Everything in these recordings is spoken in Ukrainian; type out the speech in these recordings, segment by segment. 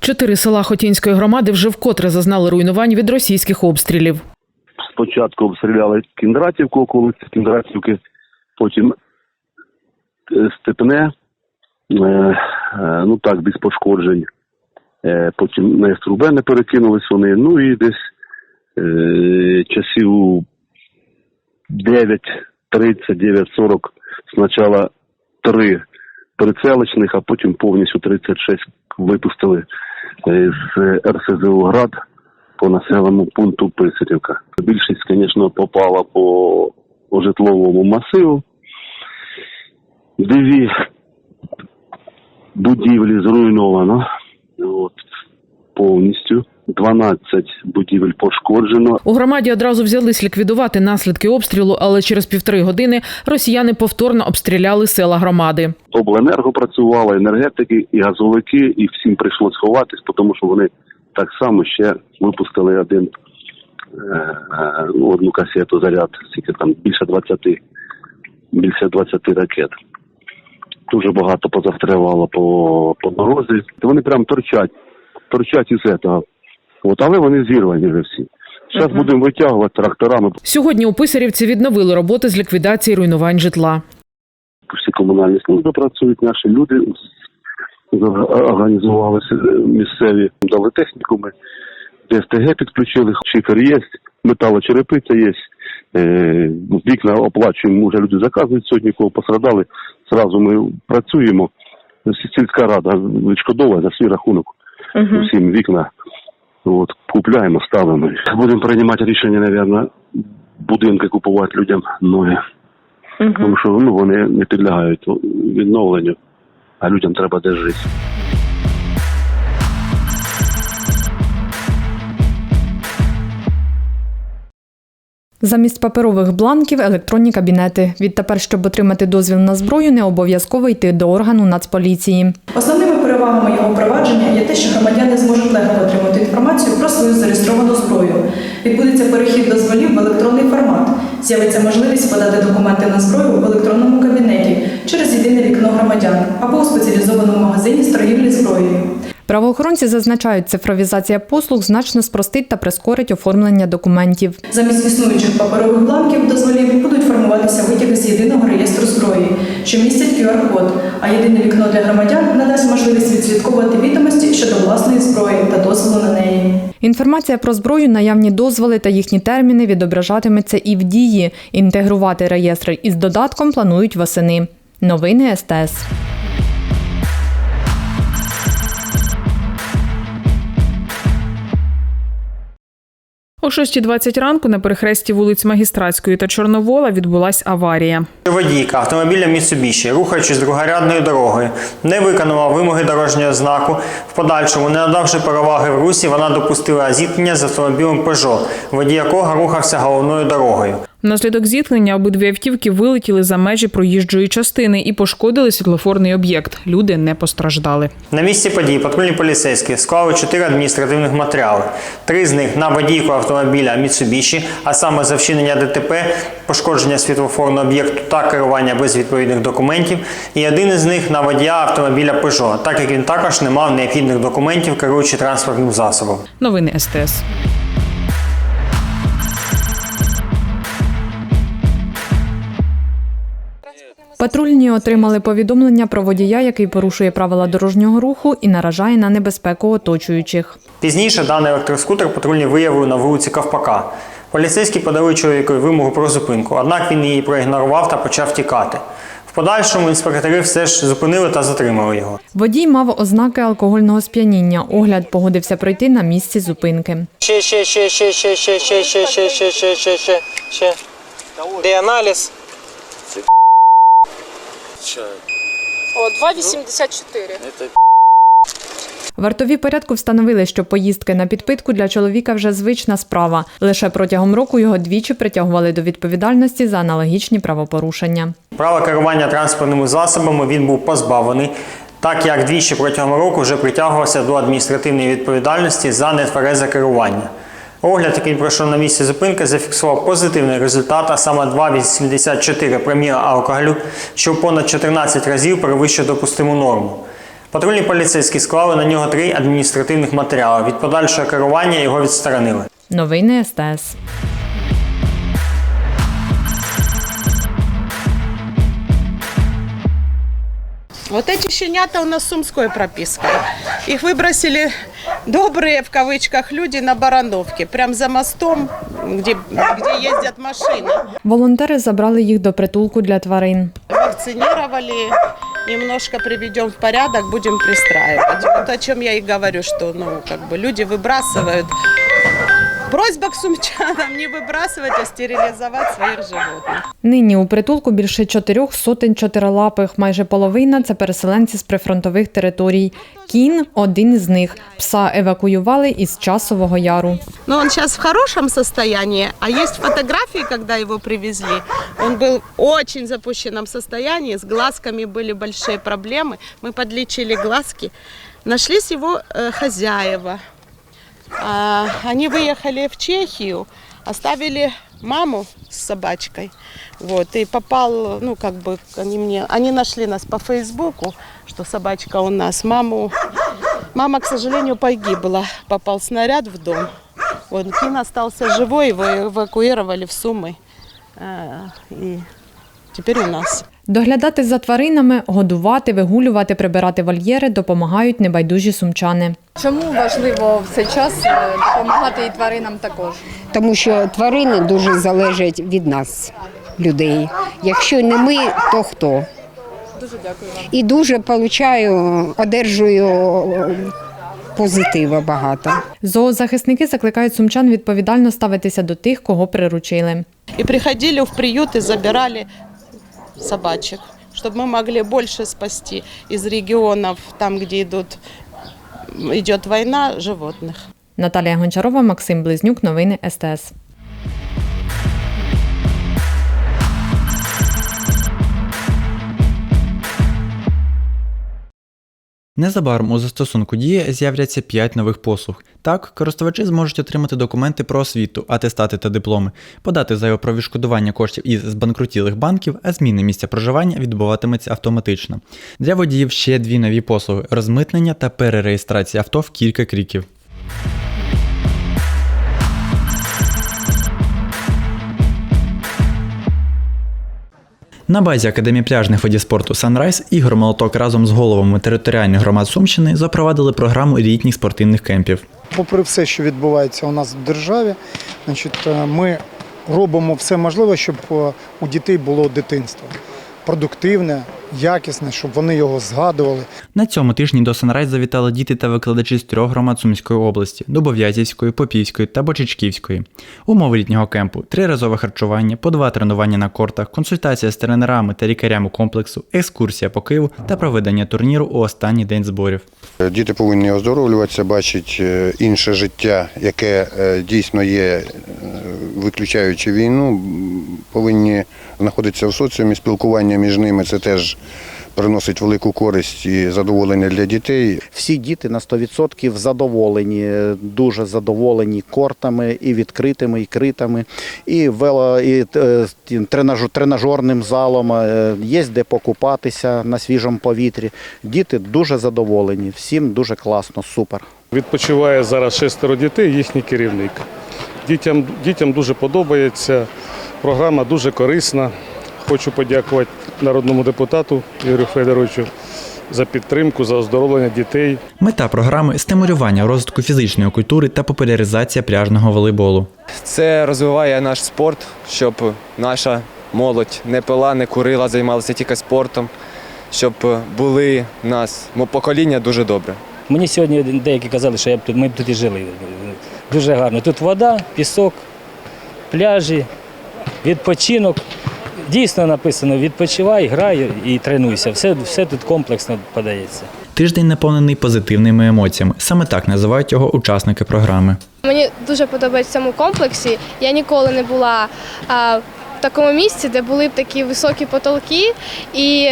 Чотири села Хотінської громади вже вкотре зазнали руйнувань від російських обстрілів. спочатку обстріляли Кіндратівку, околиці Кіндратівки, потім е, Степне, е, е, ну так, без пошкоджень. Потім на Еструбене перекинулись вони. Ну і десь часів 9.30, 9.40 спочатку три прицелочних, а потім повністю 36 випустили з РСЗУ «Град» по населеному пункту Писарівка. Більшість, звісно, попала по житловому масиву. Дві будівлі зруйновано от, повністю. 12 будівель пошкоджено. У громаді одразу взялись ліквідувати наслідки обстрілу, але через півтори години росіяни повторно обстріляли села громади. Обленерго працювало, енергетики і газовики, і всім прийшлось ховатись, тому що вони так само ще випустили один е, е, одну касету заряд, скільки там більше 20, більше 20 ракет. Дуже багато позастрявало по, по дорозі. Вони прям торчать, торчать із цього. От, але вони зірвані вже всі. Зараз будемо витягувати тракторами. Сьогодні у Писарівці відновили роботи з ліквідації руйнувань житла. всі комунальні служби працюють, наші люди організувалися е, місцеві, дали технікуми, ДСТГ підключили, шифер є, металочерепиця є, е, вікна оплачуємо, вже люди заказують сьогодні, кого пострадали, зразу ми працюємо. Сільська рада відшкодовує за свій рахунок усім вікна. От, купляємо, ставимо. Будемо приймати рішення, мабуть, будинки купувати людям нові. Тому що ну, вони не підлягають відновленню, а людям треба де жити. Замість паперових бланків електронні кабінети. Відтепер, щоб отримати дозвіл на зброю, не обов'язково йти до органу Нацполіції. Основними перевагами його впровадження є те, що громадяни зможуть легко отримати інформацію про свою зареєстровану зброю. Відбудеться перехід дозволів в електронний формат. З'явиться можливість подати документи на зброю в електронному кабінеті через єдине вікно громадян або у спеціалізованому магазині з торгівлі зброєю. Правоохоронці зазначають, цифровізація послуг значно спростить та прискорить оформлення документів. Замість існуючих паперових бланків дозволів будуть формуватися витяги з єдиного реєстру зброї, що містять QR-код, а єдине вікно для громадян надасть можливість відслідковувати відомості щодо власної зброї та дозволу на неї. Інформація про зброю, наявні дозволи та їхні терміни відображатиметься і в дії. Інтегрувати реєстри із додатком планують восени. Новини СТС. О 6.20 ранку на перехресті вулиць Магістратської та Чорновола відбулася аварія. Водійка автомобіля Міцубіші, рухаючись другорядною дорогою, не виконував вимоги дорожнього знаку. В подальшому, не надавши переваги в русі, вона допустила зіткнення з автомобілем Peugeot, водій якого рухався головною дорогою. Внаслідок зіткнення обидві автівки вилетіли за межі проїжджої частини і пошкодили світлофорний об'єкт. Люди не постраждали. На місці події патрульні поліцейські склали чотири адміністративних матеріали. Три з них на водійку автомобіля Mitsubishi, а саме за вчинення ДТП, пошкодження світлофорного об'єкту та керування без відповідних документів. І один із них на водія автомобіля Peugeot, так як він також не мав необхідних документів, керуючи транспортним засобом. Новини СТС. Патрульні отримали повідомлення про водія, який порушує правила дорожнього руху і наражає на небезпеку оточуючих. Пізніше даний електроскутер патрульні виявили на вулиці Ковпака. Поліцейські подали чоловікові вимогу про зупинку, однак він її проігнорував та почав тікати. В подальшому інспектори все ж зупинили та затримали його. Водій мав ознаки алкогольного сп'яніння. Огляд погодився пройти на місці зупинки. Ще, ще, ще, ще, ще, ще, ще, ще, ще, ще, ще, ще, ще, ще. Де аналіз? О, 2,84. Вартові порядку встановили, що поїздки на підпитку для чоловіка вже звична справа. Лише протягом року його двічі притягували до відповідальності за аналогічні правопорушення. Права керування транспортними засобами він був позбавлений, так як двічі протягом року вже притягувався до адміністративної відповідальності за нетверезе керування. Огляд, який пройшов на місці зупинки, зафіксував позитивний результат, а саме 2,84 проміла алкоголю, що понад 14 разів перевищує допустиму норму. Патрульні поліцейські склали на нього три адміністративних матеріали. Від подальшого керування його відсторонили. Новини СТС. Вот эти щенята у нас с сумской пропиской. Их выбросили добрые, в кавычках, люди на Барановке, прям за мостом, где, где ездят машины. Волонтери забрали їх до притулку для тварин. Вакцинировали, немножко приведем в порядок, будем пристраивать. Вот о чем я и говорю, что ну, как бы люди выбрасывают. Просьба к сумчанам не выбрасывать, а стерилизовать своих животных. Нині у притулку більше чотирьох сотень чотирилапих, майже половина це переселенці з прифронтових територій. Кін один із них. Пса евакуювали із часового яру. Но он сейчас в хорошем состоянии, а есть фотографии, когда его привезли. Он был в очень запущенном состоянии, с глазками были большие проблемы. Мы подлечили глазки. Нашлись его э, хозяева. А, они выехали в Чехию, оставили маму с собачкой. Вот, и попал, ну, как бы, они мне, они нашли нас по Фейсбуку, что собачка у нас. Маму, мама, к сожалению, погибла. Попал снаряд в дом. Вот, Кин остался живой, его эвакуировали в Сумы. А, И теперь у нас. Доглядати за тваринами, годувати, вигулювати, прибирати вольєри допомагають небайдужі сумчани. Чому важливо в цей час е, допомагати і тваринам також? тому що тварини дуже залежать від нас, людей. Якщо не ми, то хто? Дуже дякую вам. І дуже получаю, одержую позитива багато. Зоозахисники закликають сумчан відповідально ставитися до тих, кого приручили. И приходили в приют и забирали собачек, чтобы мы могли больше спасти из регионов, там, где идут, идет война, животных. Наталія Гончарова, Максим Близнюк. Новини СТС. Незабаром у застосунку Дія з'являться 5 нових послуг. Так, користувачі зможуть отримати документи про освіту, атестати та дипломи, подати заяву про відшкодування коштів із збанкрутілих банків, а зміни місця проживання відбуватиметься автоматично. Для водіїв ще дві нові послуги розмитнення та перереєстрація авто в кілька кріків. На базі Академії пляжних видів спорту Sunrise Ігор Молоток разом з головами територіальних громад Сумщини запровадили програму літніх спортивних кемпів. попри все, що відбувається у нас в державі, значить, е, ми робимо все можливе, щоб е, у дітей було дитинство продуктивне, якісне, щоб вони його згадували. На цьому тижні до Sunrise завітали діти та викладачі з трьох громад Сумської області Дубов'язівської, Попівської та Бочичківської. Умови літнього кемпу триразове харчування, по два тренування на кортах, консультація з тренерами та лікарями комплексу, екскурсія по Києву та проведення турніру у останній день зборів. Діти повинні оздоровлюватися, бачити е, інше життя, яке е, дійсно є, е, виключаючи війну, повинні знаходитися в соціумі, спілкування між ними це теж приносить велику користь і задоволення для дітей. Всі діти на 100% задоволені, дуже задоволені кортами і відкритими, і критими, і вело, і е, тренажерним залом. е, Є де покупатися на свіжому повітрі. Діти дуже задоволені, всім дуже класно, супер. Відпочиває зараз шестеро дітей, їхній керівник. Дітям, дітям дуже подобається, програма дуже корисна. Хочу подякувати народному депутату Ігорю Федоровичу за підтримку, за оздоровлення дітей. Мета програми стимулювання розвитку фізичної культури та популяризація пляжного волейболу. Це розвиває наш спорт, щоб наша молодь не пила, не курила, займалася тільки спортом, щоб були в нас покоління дуже добре. Мені сьогодні деякі казали, що я б тут, ми б тут і жили. Дуже гарно. Тут вода, пісок, пляжі, відпочинок. Дійсно написано відпочивай, грай і тренуйся. Все, все тут комплексно подається. Тиждень наповнений позитивними емоціями. Саме так називають його учасники програми. Мені дуже подобається в цьому комплексі. Я ніколи не була а, в такому місці, де були б такі високі потолки і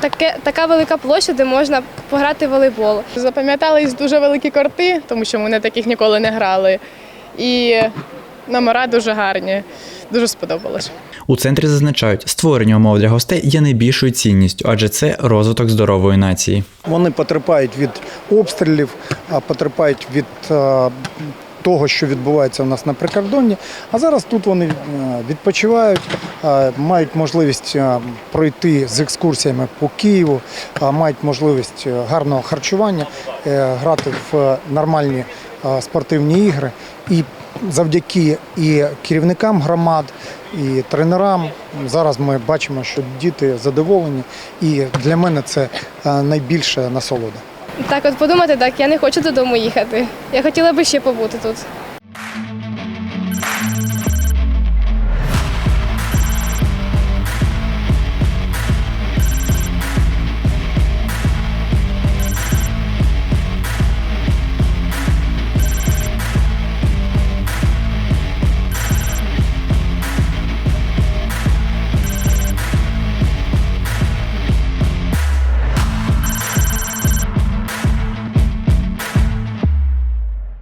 таке, така велика площа, де можна пограти в волейбол. Запам'ятались дуже великі корти, тому що ми на таких ніколи не грали. І номера дуже гарні, дуже сподобалось. У центрі зазначають, створення умов для гостей є найбільшою цінністю, адже це розвиток здорової нації. Вони потерпають від обстрілів, а потерпають від е, того, що відбувається у нас на прикордонні. А зараз тут вони е, відпочивають, е, мають можливість пройти з екскурсіями по Києву, мають можливість гарного харчування, грати в нормальні спортивні ігри. І завдяки і керівникам громад, і тренерам зараз ми бачимо, що діти задоволені, і для мене це е, найбільша насолода. Так, от подумати, так, я не хочу додому їхати. Я хотіла би ще побути тут.